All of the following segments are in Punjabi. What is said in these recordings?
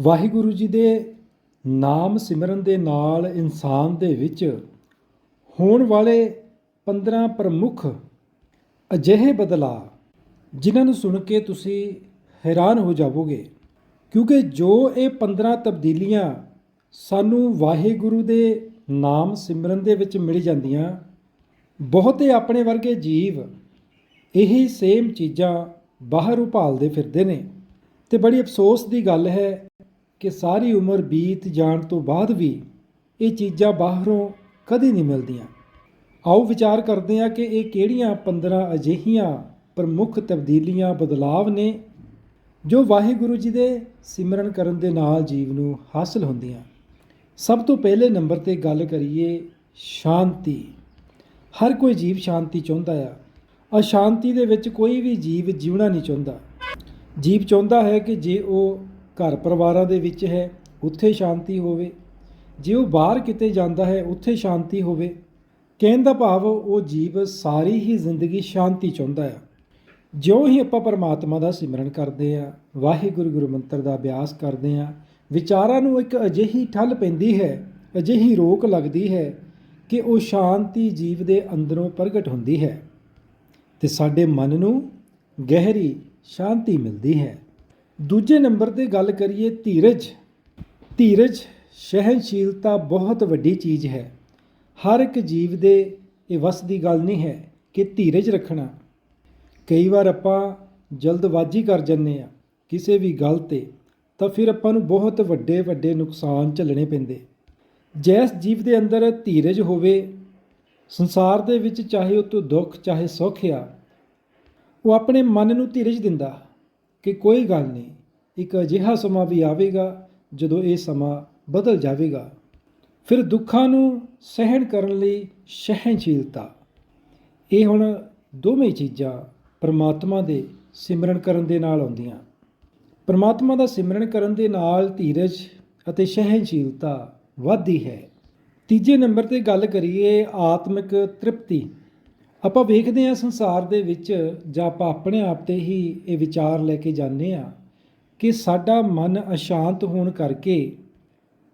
ਵਾਹਿਗੁਰੂ ਜੀ ਦੇ ਨਾਮ ਸਿਮਰਨ ਦੇ ਨਾਲ ਇਨਸਾਨ ਦੇ ਵਿੱਚ ਹੋਣ ਵਾਲੇ 15 ਪ੍ਰਮੁੱਖ ਅਜਿਹੇ ਬਦਲਾਅ, ਜਿਨ੍ਹਾਂ ਨੂੰ ਸੁਣ ਕੇ ਤੁਸੀਂ ਹੈਰਾਨ ਹੋ ਜਾਵੋਗੇ। ਕਿਉਂਕਿ ਜੋ ਇਹ 15 ਤਬਦੀਲੀਆਂ ਸਾਨੂੰ ਵਾਹਿਗੁਰੂ ਦੇ ਨਾਮ ਸਿਮਰਨ ਦੇ ਵਿੱਚ ਮਿਲ ਜਾਂਦੀਆਂ, ਬਹੁਤੇ ਆਪਣੇ ਵਰਗੇ ਜੀਵ ਇਹੀ ਸੇਮ ਚੀਜ਼ਾਂ ਬਾਹਰ ਉਭਾਲਦੇ ਫਿਰਦੇ ਨੇ। ਤੇ ਬੜੀ ਅਫਸੋਸ ਦੀ ਗੱਲ ਹੈ ਕਿ ਸਾਰੀ ਉਮਰ ਬੀਤ ਜਾਣ ਤੋਂ ਬਾਅਦ ਵੀ ਇਹ ਚੀਜ਼ਾਂ ਬਾਹਰੋਂ ਕਦੇ ਨਹੀਂ ਮਿਲਦੀਆਂ। ਆਓ ਵਿਚਾਰ ਕਰਦੇ ਹਾਂ ਕਿ ਇਹ ਕਿਹੜੀਆਂ 15 ਅਜਿਹੀਆਂ ਪ੍ਰਮੁੱਖ ਤਬਦੀਲੀਆਂ, ਬਦਲਾਵ ਨੇ ਜੋ ਵਾਹਿਗੁਰੂ ਜੀ ਦੇ ਸਿਮਰਨ ਕਰਨ ਦੇ ਨਾਲ ਜੀਵ ਨੂੰ ਹਾਸਲ ਹੁੰਦੀਆਂ। ਸਭ ਤੋਂ ਪਹਿਲੇ ਨੰਬਰ ਤੇ ਗੱਲ ਕਰੀਏ ਸ਼ਾਂਤੀ। ਹਰ ਕੋਈ ਜੀਵ ਸ਼ਾਂਤੀ ਚਾਹੁੰਦਾ ਆ। ਅਸ਼ਾਂਤੀ ਦੇ ਵਿੱਚ ਕੋਈ ਵੀ ਜੀਵ ਜਿਉਣਾ ਨਹੀਂ ਚਾਹੁੰਦਾ। ਜੀਵ ਚਾਹੁੰਦਾ ਹੈ ਕਿ ਜੇ ਉਹ ਘਰ ਪਰਿਵਾਰਾਂ ਦੇ ਵਿੱਚ ਹੈ, ਉੱਥੇ ਸ਼ਾਂਤੀ ਹੋਵੇ। ਜੇ ਉਹ ਬਾਹਰ ਕਿਤੇ ਜਾਂਦਾ ਹੈ, ਉੱਥੇ ਸ਼ਾਂਤੀ ਹੋਵੇ। ਕਹਿਣ ਦਾ ਭਾਵ ਉਹ ਜੀਵ ਸਾਰੀ ਹੀ ਜ਼ਿੰਦਗੀ ਸ਼ਾਂਤੀ ਚਾਹੁੰਦਾ ਹੈ। ਜਿਉਂ ਹੀ ਆਪਾਂ ਪਰਮਾਤਮਾ ਦਾ ਸਿਮਰਨ ਕਰਦੇ ਆ ਵਾਹਿਗੁਰੂ ਗੁਰੂ ਮੰਤਰ ਦਾ ਅਭਿਆਸ ਕਰਦੇ ਆ ਵਿਚਾਰਾਂ ਨੂੰ ਇੱਕ ਅਜਿਹੀ ਠੱਲ ਪੈਂਦੀ ਹੈ, ਅਜਿਹੀ ਰੋਕ ਲੱਗਦੀ ਹੈ ਕਿ ਉਹ ਸ਼ਾਂਤੀ ਜੀਵ ਦੇ ਅੰਦਰੋਂ ਪ੍ਰਗਟ ਹੁੰਦੀ ਹੈ। ਤੇ ਸਾਡੇ ਮਨ ਨੂੰ ਗਹਿਰੀ ਸ਼ਾਂਤੀ ਮਿਲਦੀ ਹੈ। ਦੂਜੇ ਨੰਬਰ ਤੇ ਗੱਲ ਕਰੀਏ ਧੀਰਜ। ਧੀਰਜ ਸਹਿਨਸ਼ੀਲਤਾ ਬਹੁਤ ਵੱਡੀ ਚੀਜ਼ ਹੈ। ਹਰ ਇੱਕ ਜੀਵ ਦੇ ਇਹ ਵਸ ਦੀ ਗੱਲ ਨਹੀਂ ਹੈ ਕਿ ਧੀਰਜ ਰੱਖਣਾ। ਕਈ ਵਾਰ ਆਪਾਂ ਜਲਦਬਾਜ਼ੀ ਕਰ ਜੰਨੇ ਆ ਕਿਸੇ ਵੀ ਗੱਲ ਤੇ, ਤਾਂ ਫਿਰ ਆਪਾਂ ਨੂੰ ਬਹੁਤ ਵੱਡੇ ਵੱਡੇ ਨੁਕਸਾਨ ਝੱਲਣੇ ਪੈਂਦੇ। ਜੈਸ ਜੀਵ ਦੇ ਅੰਦਰ ਧੀਰਜ ਹੋਵੇ, ਸੰਸਾਰ ਦੇ ਵਿੱਚ ਚਾਹੇ ਉਹ ਤੋਂ ਦੁੱਖ ਚਾਹੇ ਸੁੱਖ ਆ ਉਹ ਆਪਣੇ ਮਨ ਨੂੰ ਧੀਰਜ ਦਿੰਦਾ ਕਿ ਕੋਈ ਗੱਲ ਨਹੀਂ, ਇੱਕ ਅਜਿਹਾ ਸਮਾਂ ਵੀ ਆਵੇਗਾ ਜਦੋਂ ਇਹ ਸਮਾਂ ਬਦਲ ਜਾਵੇਗਾ। ਫਿਰ ਦੁੱਖਾਂ ਨੂੰ ਸਹਿਣ ਕਰਨ ਲਈ ਸਹਿਣਸ਼ੀਲਤਾ। ਇਹ ਹੁਣ ਦੋਵੇਂ ਚੀਜ਼ਾਂ ਪਰਮਾਤਮਾ ਦੇ ਸਿਮਰਨ ਕਰਨ ਦੇ ਨਾਲ ਆਉਂਦੀਆਂ। ਪਰਮਾਤਮਾ ਦਾ ਸਿਮਰਨ ਕਰਨ ਦੇ ਨਾਲ ਧੀਰਜ ਅਤੇ ਸਹਿਣਸ਼ੀਲਤਾ ਵੱਧਦੀ ਹੈ। ਤੀਜੇ ਨੰਬਰ ਤੇ ਗੱਲ ਕਰੀਏ ਆਤਮਿਕ ਤ੍ਰਿਪਤੀ। ਆਪਾਂ ਵੇਖਦੇ ਹਾਂ ਸੰਸਾਰ ਦੇ ਵਿੱਚ ਜਾਂ ਆਪਾਂ ਆਪਣੇ ਆਪ ਤੇ ਹੀ ਇਹ ਵਿਚਾਰ ਲੈ ਕੇ ਜਾਂਦੇ ਆ ਕਿ ਸਾਡਾ ਮਨ ਅਸ਼ਾਂਤ ਹੋਣ ਕਰਕੇ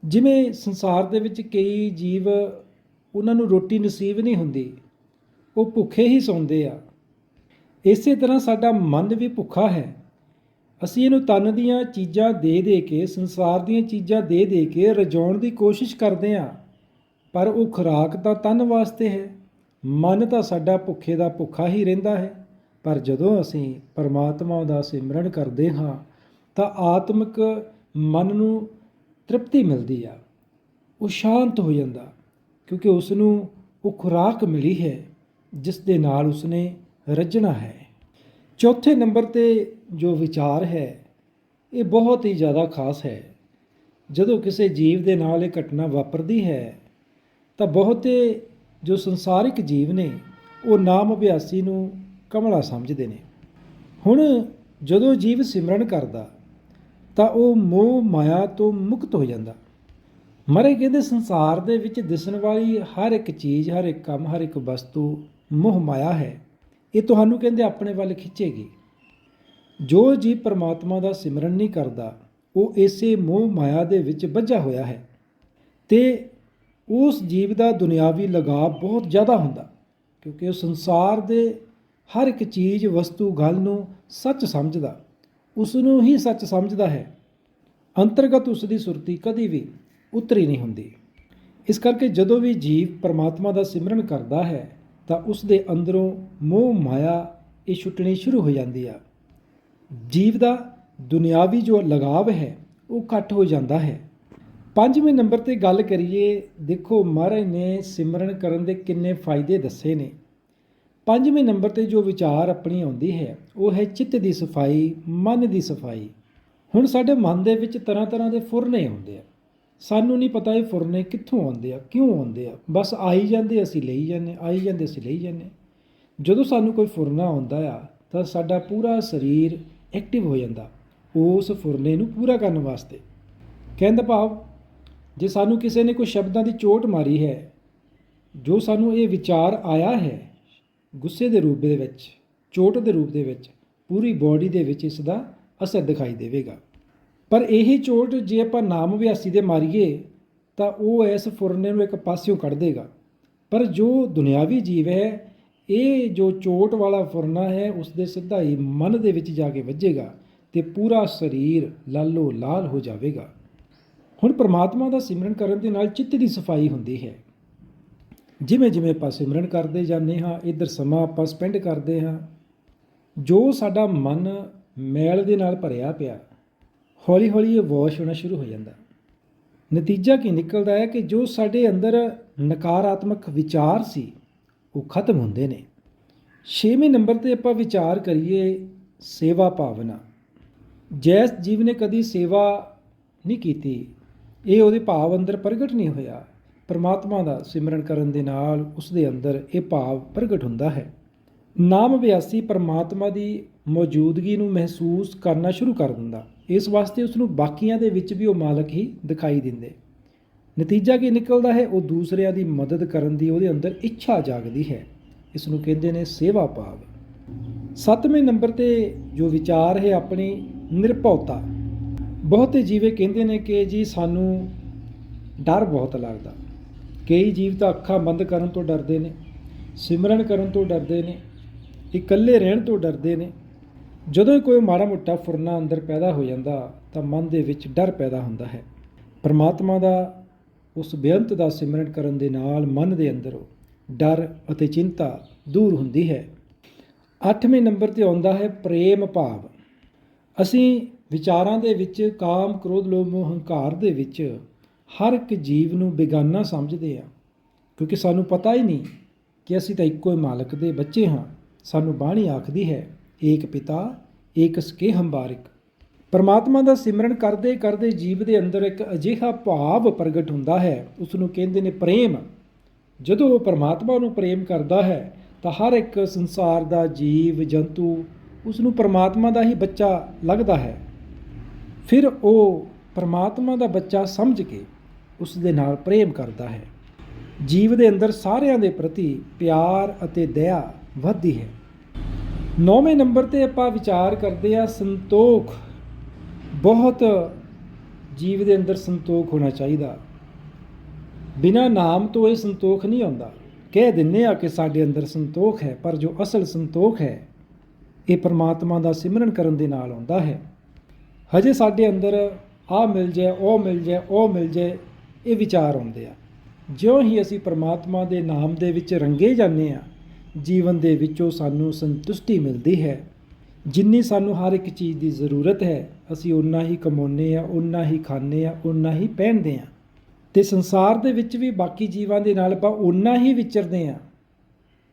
ਜਿਵੇਂ ਸੰਸਾਰ ਦੇ ਵਿੱਚ ਕਈ ਜੀਵ ਉਹਨਾਂ ਨੂੰ ਰੋਟੀ ਨਸੀਬ ਨਹੀਂ ਹੁੰਦੀ, ਉਹ ਭੁੱਖੇ ਹੀ ਸੌਂਦੇ ਆ। ਇਸੇ ਤਰ੍ਹਾਂ ਸਾਡਾ ਮਨ ਵੀ ਭੁੱਖਾ ਹੈ। ਅਸੀਂ ਇਹਨੂੰ ਤਨ ਦੀਆਂ ਚੀਜ਼ਾਂ ਦੇ ਦੇ ਕੇ, ਸੰਸਾਰ ਦੀਆਂ ਚੀਜ਼ਾਂ ਦੇ ਦੇ ਕੇ ਰਜਾਉਣ ਦੀ ਕੋਸ਼ਿਸ਼ ਕਰਦੇ ਆ ਪਰ ਉਹ ਖੁਰਾਕ ਤਾਂ ਤਨ ਵਾਸਤੇ ਹੈ। ਮਨ ਤਾਂ ਸਾਡਾ ਭੁੱਖੇ ਦਾ ਭੁੱਖਾ ਹੀ ਰਹਿੰਦਾ ਹੈ, ਪਰ ਜਦੋਂ ਅਸੀਂ ਪਰਮਾਤਮਾ ਦਾ ਸਿਮਰਨ ਕਰਦੇ ਹਾਂ, ਤਾਂ ਆਤਮਿਕ ਮਨ ਨੂੰ ਤ੍ਰਿਪਤੀ ਮਿਲਦੀ ਆ, ਉਹ ਸ਼ਾਂਤ ਹੋ ਜਾਂਦਾ, ਕਿਉਂਕਿ ਉਸ ਨੂੰ ਉਹ ਖੁਰਾਕ ਮਿਲੀ ਹੈ, ਜਿਸ ਦੇ ਨਾਲ ਉਸਨੇ ਰੱਜਣਾ ਹੈ। ਚੌਥੇ ਨੰਬਰ ਤੇ ਜੋ ਵਿਚਾਰ ਹੈ, ਇਹ ਬਹੁਤ ਹੀ ਜ਼ਿਆਦਾ ਖਾਸ ਹੈ। ਜਦੋਂ ਕਿਸੇ ਜੀਵ ਦੇ ਨਾਲ ਇਹ ਘਟਨਾ ਵਾਪਰਦੀ ਹੈ, ਤਾਂ ਬਹੁਤੇ ਜੋ ਸੰਸਾਰਿਕ ਜੀਵ ਨੇ, ਉਹ ਨਾਮ ਅਭਿਆਸੀ ਨੂੰ ਕਮਲਾ ਸਮਝਦੇ ਨੇ। ਹੁਣ ਜਦੋਂ ਜੀਵ ਸਿਮਰਨ ਕਰਦਾ, ਤਾਂ ਉਹ ਮੋਹ ਮਾਇਆ ਤੋਂ ਮੁਕਤ ਹੋ ਜਾਂਦਾ। ਮਰੇ ਕਹਿੰਦੇ ਸੰਸਾਰ ਦੇ ਵਿੱਚ ਦਿਸਣ ਵਾਲੀ ਹਰ ਇੱਕ ਚੀਜ਼, ਹਰ ਇੱਕ ਕੰਮ, ਹਰ ਇੱਕ ਵਸਤੂ ਮੋਹ ਮਾਇਆ ਹੈ। ਇਹ ਤੁਹਾਨੂੰ ਕਹਿੰਦੇ ਆਪਣੇ ਵੱਲ ਖਿੱਚੇਗੀ। ਜੋ ਜੀ ਪਰਮਾਤਮਾ ਦਾ ਸਿਮਰਨ ਨਹੀਂ ਕਰਦਾ, ਉਹ ਇਸੇ ਮੋਹ ਮਾਇਆ ਦੇ ਵਿੱਚ ਵੱਜਾ ਹੋਇਆ ਹੈ। ਤੇ ਉਸ ਜੀਵ ਦਾ ਦੁਨਿਆਵੀ ਲਗਾਵ ਬਹੁਤ ਜ਼ਿਆਦਾ ਹੁੰਦਾ, ਕਿਉਂਕਿ ਉਹ ਸੰਸਾਰ ਦੇ ਹਰ ਇੱਕ ਚੀਜ਼, ਵਸਤੂ, ਗੱਲ ਨੂੰ ਸੱਚ ਸਮਝਦਾ। ਉਸ ਨੂੰ ਹੀ ਸੱਚ ਸਮਝਦਾ ਹੈ। ਅੰਤਰਗਤ ਉਸ ਦੀ ਸੁਰਤੀ ਕਦੀ ਵੀ ਉਤਰੀ ਨਹੀਂ ਹੁੰਦੀ। ਇਸ ਕਰਕੇ ਜਦੋਂ ਵੀ ਜੀਵ ਪਰਮਾਤਮਾ ਦਾ ਸਿਮਰਨ ਕਰਦਾ ਹੈ, ਤਾਂ ਉਸ ਦੇ ਅੰਦਰੋਂ ਮੋਹ, ਮਾਇਆ ਇਹ ਛੁੱਟਣੀ ਸ਼ੁਰੂ ਹੋ ਜਾਂਦੀ ਆ। ਜੀਵ ਦਾ ਦੁਨਿਆਵੀ ਜੋ ਲਗਾਵ ਹੈ, ਉਹ ਘੱਟ ਹੋ ਜਾਂਦਾ ਹੈ। ਪੰਜਵੇਂ ਨੰਬਰ ਤੇ ਗੱਲ ਕਰੀਏ, ਦੇਖੋ ਮਹਾਰਾਜ ਨੇ ਸਿਮਰਨ ਕਰਨ ਦੇ ਕਿੰਨੇ ਫਾਇਦੇ ਦੱਸੇ ਨੇ। ਪੰਜਵੇਂ ਨੰਬਰ ਤੇ ਜੋ ਵਿਚਾਰ ਆਪਣੀ ਆਉਂਦੀ ਹੈ, ਉਹ ਹੈ ਚਿੱਤ ਦੀ ਸਫ਼ਾਈ, ਮਨ ਦੀ ਸਫ਼ਾਈ। ਹੁਣ ਸਾਡੇ ਮਨ ਦੇ ਵਿੱਚ ਤਰ੍ਹਾਂ ਤਰ੍ਹਾਂ ਦੇ ਫੁਰਨੇ ਆਉਂਦੇ ਆ। ਸਾਨੂੰ ਨਹੀਂ ਪਤਾ ਇਹ ਫੁਰਨੇ ਕਿੱਥੋਂ ਆਉਂਦੇ ਆ, ਕਿਉਂ ਆਉਂਦੇ ਆ। ਬਸ ਆਈ ਜਾਂਦੇ, ਅਸੀਂ ਲਈ ਜਾਂਦੇ, ਆਈ ਜਾਂਦੇ, ਅਸੀਂ ਲਈ ਜਾਂਦੇ। ਜਦੋਂ ਸਾਨੂੰ ਕੋਈ ਫੁਰਨਾ ਆਉਂਦਾ ਆ, ਤਾਂ ਸਾਡਾ ਪੂਰਾ ਸਰੀਰ ਐਕਟਿਵ ਹੋ ਜਾਂਦਾ, ਉਸ ਫੁਰਨੇ ਨੂੰ ਪੂਰਾ ਕਰਨ ਵਾਸਤੇ। ਕਹਿੰਦਾ ਭਾਵ ਜੇ ਸਾਨੂੰ ਕਿਸੇ ਨੇ ਕੋਈ ਸ਼ਬਦਾਂ ਦੀ ਚੋਟ ਮਾਰੀ ਹੈ, ਜੋ ਸਾਨੂੰ ਇਹ ਵਿਚਾਰ ਆਇਆ ਹੈ, ਗੁੱਸੇ ਦੇ ਰੂਪ ਦੇ ਵਿੱਚ, ਚੋਟ ਦੇ ਰੂਪ ਦੇ ਵਿੱਚ, ਪੂਰੀ ਬਾਡੀ ਦੇ ਵਿੱਚ ਇਸ ਦਾ ਅਸਰ ਦਿਖਾਈ ਦੇਵੇਗਾ। ਪਰ ਇਹ ਚੋਟ ਜੇ ਆਪਾਂ ਨਾਮ ਅਭਿਆਸੀ ਦੇ ਮਾਰੀਏ, ਤਾਂ ਉਹ ਇਸ ਫੁਰਨੇ ਨੂੰ ਇੱਕ ਪਾਸਿਓਂ ਕੱਢ ਦੇਗਾ। ਪਰ ਜੋ ਦੁਨਿਆਵੀ ਜੀਵ ਹੈ, ਇਹ ਜੋ ਚੋਟ ਵਾਲਾ ਫੁਰਨਾ ਹੈ ਉਸ ਦੇ ਸਿੱਧਾ ਹੀ ਮਨ ਦੇ ਵਿੱਚ ਜਾ ਕੇ ਵੱਜੇਗਾ ਤੇ ਪੂਰਾ ਸਰੀਰ ਲਾਲੋ ਲਾਲ ਹੋ ਜਾਵੇਗਾ। ਹੁਣ ਪ੍ਰਮਾਤਮਾ ਦਾ ਸਿਮਰਨ ਕਰਨ ਦੇ ਨਾਲ ਚਿੱਤ ਦੀ ਸਫ਼ਾਈ ਹੁੰਦੀ ਹੈ। ਜਿਵੇਂ ਜਿਵੇਂ ਆਪਾਂ ਸਿਮਰਨ ਕਰਦੇ ਜਾਂਦੇ ਹਾਂ, ਇੱਧਰ ਸਮਾਂ ਆਪਾਂ ਸਪੈਂਡ ਕਰਦੇ ਹਾਂ, ਜੋ ਸਾਡਾ ਮਨ ਮੈਲ ਦੇ ਨਾਲ ਭਰਿਆ ਪਿਆ ਹੌਲੀ ਹੌਲੀ ਇਹ ਵਾਸ਼ ਹੋਣਾ ਸ਼ੁਰੂ ਹੋ ਜਾਂਦਾ। ਨਤੀਜਾ ਕੀ ਨਿਕਲਦਾ ਹੈ ਕਿ ਜੋ ਸਾਡੇ ਅੰਦਰ ਨਕਾਰਾਤਮਕ ਵਿਚਾਰ ਸੀ, ਉਹ ਖਤਮ ਹੁੰਦੇ ਨੇ। ਛੇਵੇਂ ਨੰਬਰ ਤੇ ਆਪਾਂ ਵਿਚਾਰ ਕਰੀਏ ਸੇਵਾ ਭਾਵਨਾ। ਜੈਸ ਜੀਵ ਨੇ ਕਦੀ ਸੇਵਾ ਨਹੀਂ ਕੀਤੀ ਇਹ ਉਹਦੇ ਭਾਵ ਅੰਦਰ ਪ੍ਰਗਟ ਨਹੀਂ ਹੋਇਆ। ਪਰਮਾਤਮਾ ਦਾ ਸਿਮਰਨ ਕਰਨ ਦੇ ਨਾਲ ਉਸ ਦੇ ਅੰਦਰ ਇਹ ਭਾਵ ਪ੍ਰਗਟ ਹੁੰਦਾ ਹੈ। ਨਾਮ ਅਭਿਆਸੀ ਪਰਮਾਤਮਾ ਦੀ ਮੌਜੂਦਗੀ ਨੂੰ ਮਹਿਸੂਸ ਕਰਨਾ ਸ਼ੁਰੂ ਕਰ ਦਿੰਦਾ। ਇਸ ਵਾਸਤੇ ਉਸ ਨੂੰ ਬਾਕੀਆਂ ਦੇ ਵਿੱਚ ਵੀ ਉਹ ਮਾਲਕ ਹੀ ਦਿਖਾਈ ਦਿੰਦੇ। ਨਤੀਜਾ ਕੀ ਨਿਕਲਦਾ ਹੈ? ਉਹ ਦੂਸਰਿਆਂ ਦੀ ਮਦਦ ਕਰਨ ਦੀ ਉਹਦੇ ਅੰਦਰ ਇੱਛਾ ਜਾਗਦੀ ਹੈ। ਇਸ ਨੂੰ ਕਹਿੰਦੇ ਨੇ ਸੇਵਾ ਭਾਵ। ਸੱਤਵੇਂ ਨੰਬਰ ਤੇ ਜੋ ਵਿਚਾਰ ਹੈ ਆਪਣੀ ਨਿਰਭਉਤਾ। ਬਹੁਤੇ ਜੀਵੇ ਕਹਿੰਦੇ ਨੇ ਕਿ ਜੀ ਸਾਨੂੰ ਡਰ ਬਹੁਤ ਲੱਗਦਾ। ਕਈ ਜੀਵ ਤਾਂ ਅੱਖਾਂ ਬੰਦ ਕਰਨ ਤੋਂ ਡਰਦੇ ਨੇ, ਸਿਮਰਨ ਕਰਨ ਤੋਂ ਡਰਦੇ ਨੇ, ਇਕੱਲੇ ਰਹਿਣ ਤੋਂ ਡਰਦੇ ਨੇ। ਜਦੋਂ ਕੋਈ ਮਾੜਾ ਮੋਟਾ ਫੁਰਨਾ ਅੰਦਰ ਪੈਦਾ ਹੋ ਜਾਂਦਾ, ਤਾਂ ਮਨ ਦੇ ਵਿੱਚ ਡਰ ਪੈਦਾ ਹੁੰਦਾ ਹੈ। ਪਰਮਾਤਮਾ ਦਾ ਉਸ ਬੇਅੰਤ ਦਾ ਸਿਮਰਨ ਕਰਨ ਦੇ ਨਾਲ ਮਨ ਦੇ ਅੰਦਰੋਂ ਡਰ ਅਤੇ ਚਿੰਤਾ ਦੂਰ ਹੁੰਦੀ ਹੈ। ਅੱਠਵੇਂ ਨੰਬਰ ਤੇ ਆਉਂਦਾ ਹੈ ਪ੍ਰੇਮ ਭਾਵ। ਅਸੀਂ ਵਿਚਾਰਾਂ ਦੇ ਵਿੱਚ ਕਾਮ, ਕ੍ਰੋਧ, ਲੋਭ, ਮੋਹ, ਹੰਕਾਰ ਦੇ ਵਿੱਚ ਹਰ ਇੱਕ ਜੀਵ ਨੂੰ ਬੇਗਾਨਾ ਸਮਝਦੇ ਆ। ਕਿਉਂਕਿ ਸਾਨੂੰ ਪਤਾ ਹੀ ਨਹੀਂ ਕਿ ਅਸੀਂ ਤਾਂ ਇੱਕੋ ਹੀ ਮਾਲਕ ਦੇ ਬੱਚੇ ਹਾਂ। ਸਾਨੂੰ ਬਾਣੀ ਆਖਦੀ ਹੈ, ਏਕ ਪਿਤਾ, ਏਕ ਸਕੇ ਹੰਬਾਰਿਕ। ਪਰਮਾਤਮਾ ਦਾ ਸਿਮਰਨ ਕਰਦੇ ਕਰਦੇ ਜੀਵ ਦੇ ਅੰਦਰ ਇੱਕ ਅਜਿਹਾ ਭਾਵ ਪ੍ਰਗਟ ਹੁੰਦਾ ਹੈ ਉਸ ਨੂੰ ਕਹਿੰਦੇ ਨੇ ਪ੍ਰੇਮ। ਜਦੋਂ ਉਹ ਪਰਮਾਤਮਾ ਨੂੰ ਪ੍ਰੇਮ ਕਰਦਾ ਹੈ, ਤਾਂ ਹਰ ਇੱਕ ਸੰਸਾਰ ਦਾ ਜੀਵ, ਜੰਤੂ ਉਸ ਨੂੰ ਪਰਮਾਤਮਾ ਦਾ ਹੀ ਬੱਚਾ ਲੱਗਦਾ ਹੈ। ਫਿਰ ਉਹ ਪਰਮਾਤਮਾ ਦਾ ਬੱਚਾ ਸਮਝ ਕੇ ਉਸ ਦੇ ਨਾਲ ਪ੍ਰੇਮ ਕਰਦਾ ਹੈ। ਜੀਵ ਦੇ ਅੰਦਰ ਸਾਰਿਆਂ ਦੇ ਪ੍ਰਤੀ ਪਿਆਰ ਅਤੇ ਦਇਆ ਵੱਧਦੀ ਹੈ। ਨੌਵੇਂ ਨੰਬਰ ਤੇ ਆਪਾਂ ਵਿਚਾਰ ਕਰਦੇ ਆ ਸੰਤੋਖ। ਬਹੁਤ ਜੀਵ ਦੇ ਅੰਦਰ ਸੰਤੋਖ ਹੋਣਾ ਚਾਹੀਦਾ। ਬਿਨਾ ਨਾਮ ਤੋਂ ਇਹ ਸੰਤੋਖ ਨਹੀਂ ਆਉਂਦਾ। ਕਹਿ ਦਿੰਨੇ ਆ ਕਿ ਸਾਡੇ ਅੰਦਰ ਸੰਤੋਖ ਹੈ, ਪਰ ਜੋ ਅਸਲ ਸੰਤੋਖ ਹੈ, ਇਹ ਪਰਮਾਤਮਾ ਦਾ ਸਿਮਰਨ ਕਰਨ ਦੇ ਨਾਲ ਆਉਂਦਾ ਹੈ। ਹਜੇ ਸਾਡੇ ਅੰਦਰ ਆ ਮਿਲ ਜਾਏ, ਉਹ ਮਿਲ ਜਾਏ, ਉਹ ਮਿਲ ਜਾਏ, ਇਹ ਵਿਚਾਰ ਆਉਂਦੇ ਆ। ਜਿਉਂ ਹੀ ਅਸੀਂ ਪਰਮਾਤਮਾ ਦੇ ਨਾਮ ਦੇ ਵਿੱਚ ਰੰਗੇ ਜਾਂਦੇ ਆ, ਜੀਵਨ ਦੇ ਵਿੱਚੋਂ ਸਾਨੂੰ ਸੰਤੁਸ਼ਟੀ ਮਿਲਦੀ ਹੈ। ਜਿੰਨੀ ਸਾਨੂੰ ਹਰ ਇੱਕ ਚੀਜ਼ ਦੀ ਜ਼ਰੂਰਤ ਹੈ, ਅਸੀਂ ਉਨਾ ਹੀ ਕਮਾਉਂਦੇ ਆ ਉਨਾ ਹੀ ਖਾਂਦੇ ਆ, ਓਨਾ ਹੀ ਪਹਿਨਦੇ ਆ। ਤੇ ਸੰਸਾਰ ਦੇ ਵਿੱਚ ਵੀ ਬਾਕੀ ਜੀਵਾਂ ਦੇ ਨਾਲ ਆਪਾਂ ਓਨਾ ਹੀ ਵਿਚਰਦੇ ਆ,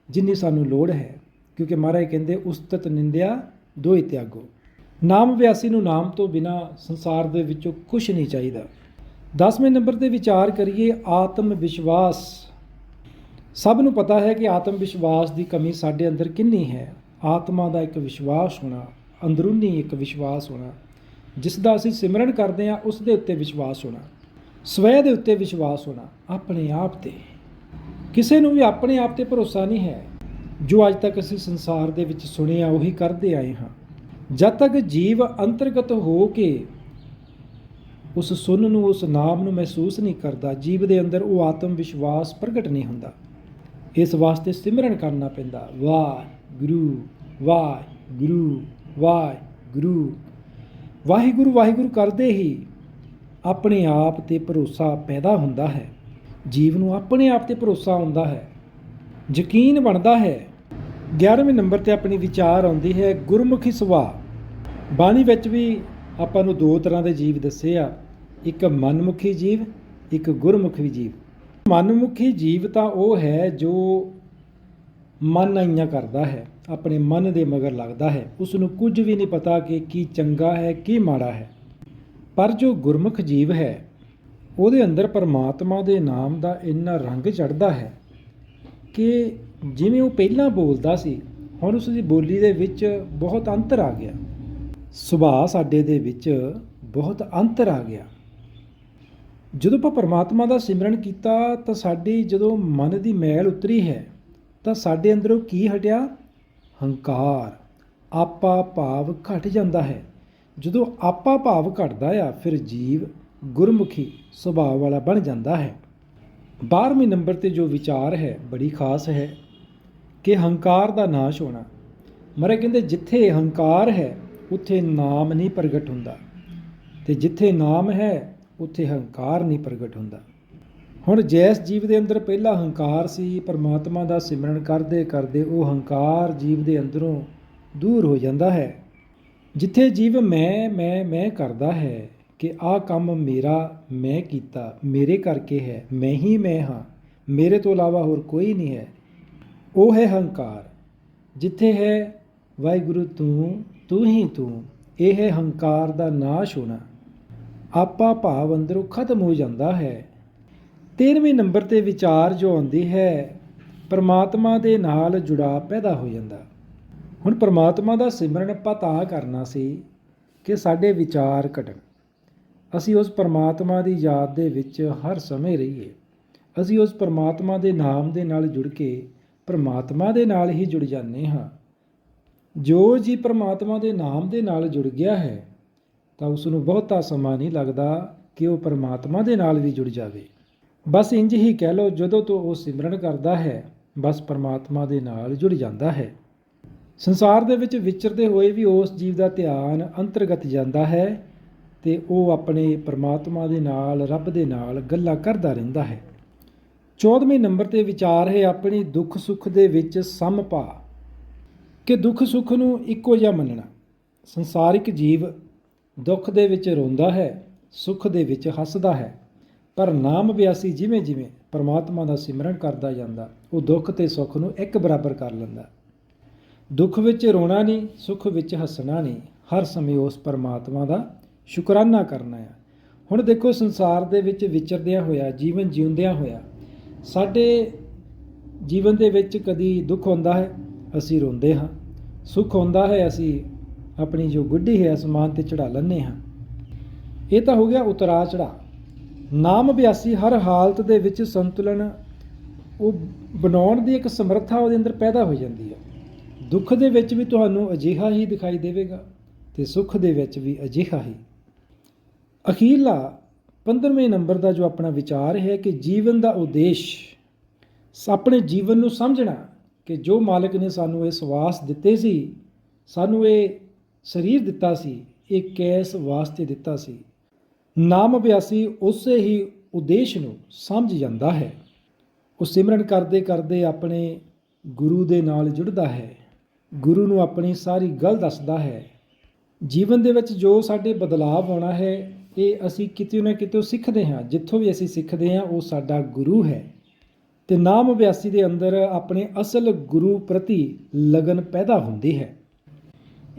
ਜਿੰਨੀ ਸਾਨੂੰ ਲੋੜ ਹੈ। ਕਿਉਂਕਿ ਮਹਾਰਾਜ ਕਹਿੰਦੇ, ਉਸਤਤ ਨਿੰਦਿਆ ਦੋਇ ਤਿਆਗੋ। ਨਾਮ ਵਿਆਸੀ ਨੂੰ ਨਾਮ ਤੋਂ ਬਿਨਾ ਸੰਸਾਰ ਦੇ ਵਿੱਚੋਂ ਕੁਝ ਨਹੀਂ ਚਾਹੀਦਾ। 10ਵੇਂ ਨੰਬਰ ਤੇ ਵਿਚਾਰ ਕਰੀਏ ਆਤਮ ਵਿਸ਼ਵਾਸ। ਸਭ ਨੂੰ ਪਤਾ ਹੈ ਕਿ ਆਤਮ ਵਿਸ਼ਵਾਸ ਦੀ ਕਮੀ ਸਾਡੇ ਅੰਦਰ ਕਿੰਨੀ ਹੈ। ਆਤਮਾ ਦਾ ਇੱਕ ਵਿਸ਼ਵਾਸ ਹੋਣਾ, ਅੰਦਰੂਨੀ ਇੱਕ ਵਿਸ਼ਵਾਸ ਹੋਣਾ ਜਿਸ ਦਾ ਅਸੀਂ ਸਿਮਰਨ ਕਰਦੇ ਹਾਂ ਉਸ ਦੇ ਉੱਤੇ ਵਿਸ਼ਵਾਸ ਹੋਣਾ, ਸਵੈ ਦੇ ਉੱਤੇ ਵਿਸ਼ਵਾਸ ਹੋਣਾ, ਆਪਣੇ ਆਪ ਤੇ। ਕਿਸੇ ਨੂੰ ਵੀ ਆਪਣੇ ਆਪ ਤੇ ਭਰੋਸਾ ਨਹੀਂ ਹੈ। ਜੋ ਅੱਜ ਤੱਕ ਅਸੀਂ ਸੰਸਾਰ ਦੇ ਵਿੱਚ ਸੁਣਿਆ, ਉਹੀ ਕਰਦੇ ਆਏ ਹਾਂ। ਜਦ ਤੱਕ ਜੀਵ ਅੰਤਰਗਤ ਹੋ ਕੇ ਉਸ ਸੁਨ ਨੂੰ, ਉਸ ਨਾਮ ਨੂੰ ਮਹਿਸੂਸ ਨਹੀਂ ਕਰਦਾ, ਜੀਵ ਦੇ ਅੰਦਰ ਉਹ ਆਤਮ ਵਿਸ਼ਵਾਸ ਪ੍ਰਗਟ ਨਹੀਂ ਹੁੰਦਾ। ਇਸ ਵਾਸਤੇ ਸਿਮਰਨ ਕਰਨਾ ਪੈਂਦਾ। ਵਾਹਿਗੁਰੂ ਵਾਹਿਗੁਰੂ ਵਾਹਿਗੁਰੂ। ਵਾਹਿਗੁਰੂ ਵਾਹਿਗੁਰੂ ਕਰਦੇ ਹੀ ਆਪਣੇ ਆਪ ਤੇ ਭਰੋਸਾ ਪੈਦਾ ਹੁੰਦਾ ਹੈ। ਜੀਵ ਨੂੰ ਆਪਣੇ ਆਪ ਤੇ ਭਰੋਸਾ ਹੁੰਦਾ ਹੈ। ਯਕੀਨ ਬਣਦਾ ਹੈ 11ਵੇਂ ਨੰਬਰ ਤੇ ਆਪਣੀ ਵਿਚਾਰ ਆਉਂਦੀ ਹੈ, ਗੁਰਮੁਖੀ ਸੁਭਾਅ। ਬਾਣੀ ਵਿੱਚ ਵੀ ਆਪਾਂ ਨੂੰ ਦੋ ਤਰ੍ਹਾਂ ਦੇ ਜੀਵ ਦੱਸੇ ਆ, ਇੱਕ ਮਨਮੁਖੀ ਜੀਵ, ਇੱਕ ਗੁਰਮੁਖੀ ਜੀਵ। ਮਨਮੁਖੀ ਜੀਵ ਤਾਂ ਉਹ ਹੈ ਜੋ ਮਨ ਆਈਆਂ ਕਰਦਾ ਹੈ, ਆਪਣੇ ਮਨ ਦੇ ਮਗਰ ਲੱਗਦਾ ਹੈ। ਉਸ ਨੂੰ ਕੁਝ ਵੀ ਨਹੀਂ ਪਤਾ ਕਿ ਕੀ ਚੰਗਾ ਹੈ, ਕੀ ਮਾੜਾ ਹੈ। ਪਰ ਜੋ ਗੁਰਮੁਖ ਜੀਵ ਹੈ, ਉਹਦੇ ਅੰਦਰ ਪਰਮਾਤਮਾ ਦੇ ਨਾਮ ਦਾ ਇੰਨਾ ਰੰਗ ਚੜਦਾ ਹੈ ਕਿ ਜਿਵੇਂ ਉਹ ਪਹਿਲਾਂ ਬੋਲਦਾ ਸੀ, ਹੁਣ ਉਸ ਦੀ ਬੋਲੀ ਦੇ ਵਿੱਚ ਬਹੁਤ ਅੰਤਰ ਆ ਗਿਆ। ਸੁਭਾਅ ਸਾਡੇ ਦੇ ਵਿੱਚ ਬਹੁਤ ਅੰਤਰ ਆ ਗਿਆ। ਜਦੋਂ ਆਪਾਂ ਪਰਮਾਤਮਾ ਦਾ ਸਿਮਰਨ ਕੀਤਾ, ਤਾਂ ਸਾਡੀ ਜਦੋਂ ਮਨ ਦੀ ਮੈਲ ਉਤਰੀ ਹੈ, ਤਾਂ ਸਾਡੇ ਅੰਦਰੋਂ ਕੀ ਹਟਿਆ? ਹੰਕਾਰ। ਆਪਾ ਭਾਵ ਘਟ ਜਾਂਦਾ ਹੈ। ਜਦੋਂ ਆਪਾ ਭਾਵ ਘਟਦਾ ਆ, ਫਿਰ ਜੀਵ ਗੁਰਮੁਖੀ ਸੁਭਾਅ ਵਾਲਾ ਬਣ ਜਾਂਦਾ ਹੈ। 12ਵੇਂ ਨੰਬਰ ਤੇ ਜੋ ਵਿਚਾਰ ਹੈ, ਬੜੀ ਖਾਸ ਹੈ ਕਿ ਹੰਕਾਰ ਦਾ ਨਾਸ਼ ਹੋਣਾ। ਮਰੇ ਕਹਿੰਦੇ, ਜਿੱਥੇ ਹੰਕਾਰ ਹੈ, ਉੱਥੇ ਨਾਮ ਨਹੀਂ ਪ੍ਰਗਟ ਹੁੰਦਾ। ਤੇ ਜਿੱਥੇ ਨਾਮ ਹੈ, ਉੱਥੇ ਹੰਕਾਰ ਨਹੀਂ ਪ੍ਰਗਟ ਹੁੰਦਾ। ਹੁਣ ਜੈਸ ਜੀਵ ਦੇ ਅੰਦਰ ਪਹਿਲਾ ਹੰਕਾਰ ਸੀ, ਪਰਮਾਤਮਾ ਦਾ ਸਿਮਰਨ ਕਰਦੇ ਕਰਦੇ ਉਹ ਹੰਕਾਰ ਜੀਵ ਦੇ ਅੰਦਰੋਂ ਦੂਰ ਹੋ ਜਾਂਦਾ ਹੈ। ਜਿੱਥੇ ਜੀਵ ਮੈਂ ਮੈਂ ਮੈਂ ਕਰਦਾ ਹੈ ਕਿ ਆਹ ਕੰਮ ਮੇਰਾ, ਮੈਂ ਕੀਤਾ, ਮੇਰੇ ਕਰਕੇ ਹੈ, ਮੈਂ ਹੀ ਮੈਂ ਹਾਂ, ਮੇਰੇ ਤੋਂ ਇਲਾਵਾ ਹੋਰ ਕੋਈ ਨਹੀਂ ਹੈ। ਉਹ ਹੈ ਹੰਕਾਰ, ਜਿੱਥੇ ਹੈ, ਵਾਹਿਗੁਰੂ ਤੂੰ ਤੂੰ ਹੀ ਤੂੰ, ਇਹ ਹੈ ਹੰਕਾਰ ਦਾ ਨਾਸ਼ ਹੋਣਾ। ਆਪਾ ਭਾਵ ਅੰਦਰੋਂ ਖਤਮ ਹੋ ਜਾਂਦਾ ਹੈ। 13ਵੇਂ ਨੰਬਰ ਤੇ ਵਿਚਾਰ ਜੋ ਆਉਂਦੀ ਹੈ, ਪਰਮਾਤਮਾ ਦੇ ਨਾਲ ਜੁੜਾਅ ਪੈਦਾ ਹੋ ਜਾਂਦਾ। ਹੁਣ ਪਰਮਾਤਮਾ ਦਾ ਸਿਮਰਨ ਆਪਾਂ ਤਾਂ ਕਰਨਾ ਸੀ ਕਿ ਸਾਡੇ ਵਿਚਾਰ ਘਟਣ। ਅਸੀਂ ਉਸ ਪਰਮਾਤਮਾ ਦੀ ਯਾਦ ਦੇ ਵਿੱਚ ਹਰ ਸਮੇਂ ਰਹੀਏ। ਅਸੀਂ ਉਸ ਪਰਮਾਤਮਾ ਦੇ ਨਾਮ ਦੇ ਨਾਲ ਜੁੜ ਕੇ ਪਰਮਾਤਮਾ ਦੇ ਨਾਲ ਹੀ ਜੁੜ ਜਾਂਦੇ ਹਾਂ। ਜੋ ਜੀ ਪਰਮਾਤਮਾ ਦੇ ਨਾਮ ਦੇ ਨਾਲ ਜੁੜ ਗਿਆ ਹੈ, ਤਾਂ ਉਸ ਨੂੰ ਬਹੁਤਾ ਸਮਾਂ ਨਹੀਂ ਲੱਗਦਾ ਕਿ ਉਹ ਪਰਮਾਤਮਾ ਦੇ ਨਾਲ ਵੀ ਜੁੜ ਜਾਵੇ। ਬਸ ਇੰਜ ਹੀ ਕਹਿ ਲਓ, ਜਦੋਂ ਤੋਂ ਉਹ ਸਿਮਰਨ ਕਰਦਾ ਹੈ, ਬਸ ਪਰਮਾਤਮਾ ਦੇ ਨਾਲ ਜੁੜ ਜਾਂਦਾ ਹੈ। ਸੰਸਾਰ ਦੇ ਵਿੱਚ ਵਿਚਰਦੇ ਹੋਏ ਵੀ ਉਸ ਜੀਵ ਦਾ ਧਿਆਨ ਅੰਤਰਗਤ ਜਾਂਦਾ ਹੈ ਤੇ ਉਹ ਆਪਣੇ ਪਰਮਾਤਮਾ ਦੇ ਨਾਲ, ਰੱਬ ਦੇ ਨਾਲ ਗੱਲਾਂ ਕਰਦਾ ਰਹਿੰਦਾ ਹੈ। 14ਵੇਂ ਨੰਬਰ ਤੇ ਵਿਚਾਰ ਹੈ ਆਪਣੀ ਦੁੱਖ ਸੁੱਖ ਦੇ ਵਿੱਚ ਸਮਭਾ ਕਿ ਦੁੱਖ ਸੁੱਖ ਨੂੰ ਇੱਕੋ ਜਿਹਾ ਮੰਨਣਾ। ਸੰਸਾਰਿਕ ਜੀਵ ਦੁੱਖ ਦੇ ਵਿੱਚ ਰੋਂਦਾ ਹੈ, ਸੁੱਖ ਦੇ ਵਿੱਚ ਹੱਸਦਾ ਹੈ। ਪਰ ਨਾਮ ਵਿਆਸੀ ਜਿਵੇਂ ਜਿਵੇਂ ਪਰਮਾਤਮਾ ਦਾ ਸਿਮਰਨ ਕਰਦਾ ਜਾਂਦਾ, ਉਹ ਦੁੱਖ ਤੇ ਸੁੱਖ ਨੂੰ ਇੱਕ ਬਰਾਬਰ ਕਰ ਲੈਂਦਾ। ਦੁੱਖ ਵਿੱਚ ਰੋਣਾ ਨਹੀਂ, ਸੁੱਖ ਵਿੱਚ ਹੱਸਣਾ ਨਹੀਂ। ਹਰ ਸਮੇਂ ਉਸ ਪਰਮਾਤਮਾ ਦਾ ਸ਼ੁਕਰਾਨਾ ਕਰਨਾ ਆ। ਹੁਣ ਦੇਖੋ ਸੰਸਾਰ ਦੇ ਵਿੱਚ ਵਿਚਰਦਿਆਂ ਹੋਇਆ, ਜੀਵਨ ਜਿਉਂਦਿਆਂ ਹੋਇਆ, ਸਾਡੇ ਜੀਵਨ ਦੇ ਵਿੱਚ ਕਦੀ ਦੁੱਖ ਹੁੰਦਾ ਹੈ, ਅਸੀਂ ਰੋਂਦੇ ਹਾਂ। ਸੁੱਖ ਹੁੰਦਾ ਹੈ, ਅਸੀਂ ਆਪਣੀ ਜੋ ਗੁੱਡੀ ਹੈ ਅਸਮਾਨ ਤੇ ਚੜਾ ਲੈਂਦੇ ਹਾਂ। ਇਹ ਤਾਂ ਹੋ ਗਿਆ ਉਤਰਾ ਚੜਾ ਨਾਮ ਅਭਿਆਸੀ ਹਰ ਹਾਲਤ ਦੇ ਵਿੱਚ ਸੰਤੁਲਨ, ਉਹ ਬਣਾਉਣ ਦੀ ਇੱਕ ਸਮਰੱਥਾ ਉਹਦੇ ਅੰਦਰ ਪੈਦਾ ਹੋ ਜਾਂਦੀ ਹੈ। ਦੁੱਖ ਦੇ ਵਿੱਚ ਵੀ ਤੁਹਾਨੂੰ ਅਜਿਹਾ ਹੀ ਦਿਖਾਈ ਦੇਵੇਗਾ ਤੇ ਸੁੱਖ ਦੇ ਵਿੱਚ ਵੀ ਅਜਿਹਾ ਹੀ ਅਖੀਰਲਾ 15ਵੇਂ ਨੰਬਰ ਦਾ ਜੋ ਆਪਣਾ ਵਿਚਾਰ ਹੈ ਕਿ ਜੀਵਨ ਦਾ ਉਦੇਸ਼ ਆਪਣੇ ਜੀਵਨ ਨੂੰ ਸਮਝਣਾ ਕਿ ਜੋ ਮਾਲਕ ਨੇ ਸਾਨੂੰ ਇਹ ਸਵਾਸ ਦਿੱਤੇ ਸੀ, ਸਾਨੂੰ ਇਹ ਸਰੀਰ ਦਿੱਤਾ ਸੀ, ਇਹ ਕੈਸ ਵਾਸਤੇ ਦਿੱਤਾ ਸੀ। ਨਾਮ ਅਭਿਆਸੀ ਉਸੇ ਹੀ ਉਦੇਸ਼ ਨੂੰ ਸਮਝ ਜਾਂਦਾ ਹੈ। ਉਹ ਸਿਮਰਨ ਕਰਦੇ ਕਰਦੇ ਆਪਣੇ ਗੁਰੂ ਦੇ ਨਾਲ ਜੁੜਦਾ ਹੈ। ਗੁਰੂ ਨੂੰ ਆਪਣੀ ਸਾਰੀ ਗੱਲ ਦੱਸਦਾ ਹੈ। ਜੀਵਨ ਦੇ ਵਿੱਚ ਜੋ ਸਾਡੇ ਬਦਲਾਅ ਆਉਣਾ ਹੈ ਇਹ ਅਸੀਂ ਕਿਤੇ ਨਾ ਕਿਤੇ ਸਿੱਖਦੇ ਹਾਂ। ਜਿੱਥੋਂ ਵੀ ਅਸੀਂ ਸਿੱਖਦੇ ਹਾਂ, ਉਹ ਸਾਡਾ ਗੁਰੂ ਹੈ। ਤੇ ਨਾਮ ਅਭਿਆਸੀ ਦੇ ਅੰਦਰ ਆਪਣੇ ਅਸਲ ਗੁਰੂ ਪ੍ਰਤੀ ਲਗਨ ਪੈਦਾ ਹੁੰਦੀ ਹੈ।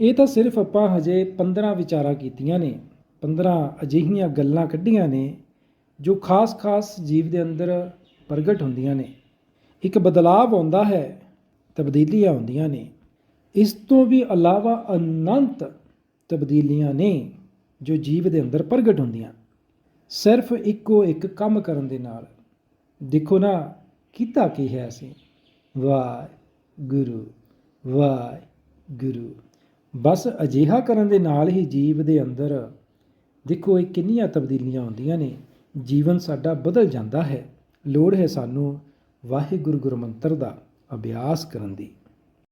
ਇਹ ਤਾਂ ਸਿਰਫ ਆਪਾਂ ਹਜੇ 15 ਵਿਚਾਰਾਂ ਕੀਤੀਆਂ ਨੇ। 15 ਅਜਿਹੀਆਂ ਗੱਲਾਂ ਕੱਢੀਆਂ ਨੇ, ਜੋ ਖਾਸ-ਖਾਸ ਜੀਵ ਦੇ ਅੰਦਰ ਪ੍ਰਗਟ ਹੁੰਦੀਆਂ ਨੇ। ਇੱਕ ਬਦਲਾਅ ਆਉਂਦਾ ਹੈ, ਤਬਦੀਲੀਆਂ ਆਉਂਦੀਆਂ ਨੇ। ਇਸ ਤੋਂ ਵੀ ਇਲਾਵਾ ਅਨੰਤ ਤਬਦੀਲੀਆਂ ਨੇ। ਜੋ ਜੀਵ ਦੇ ਅੰਦਰ ਪ੍ਰਗਟ ਹੁੰਦੀਆਂ। ਸਿਰਫ ਇੱਕੋ ਇੱਕ ਕੰਮ ਕਰਨ ਦੇ ਨਾਲ ਦੇਖੋ ਨਾ ਕੀਤਾ ਕੀ ਹੈ ਅਸੀਂ। ਵਾਹਿਗੁਰੂ ਵਾਹਿਗੁਰੂ। ਬਸ ਅਜਿਹਾ ਕਰਨ ਦੇ ਨਾਲ ਹੀ ਜੀਵ ਦੇ ਅੰਦਰ ਦੇਖੋ ਇਹ ਕਿੰਨੀਆਂ ਤਬਦੀਲੀਆਂ ਆਉਂਦੀਆਂ ਨੇ। ਜੀਵਨ ਸਾਡਾ ਬਦਲ ਜਾਂਦਾ ਹੈ। ਲੋੜ ਹੈ ਸਾਨੂੰ ਵਾਹਿਗੁਰੂ ਗੁਰੂ ਮੰਤਰ ਦਾ ਅਭਿਆਸ ਕਰਨ ਦੀ।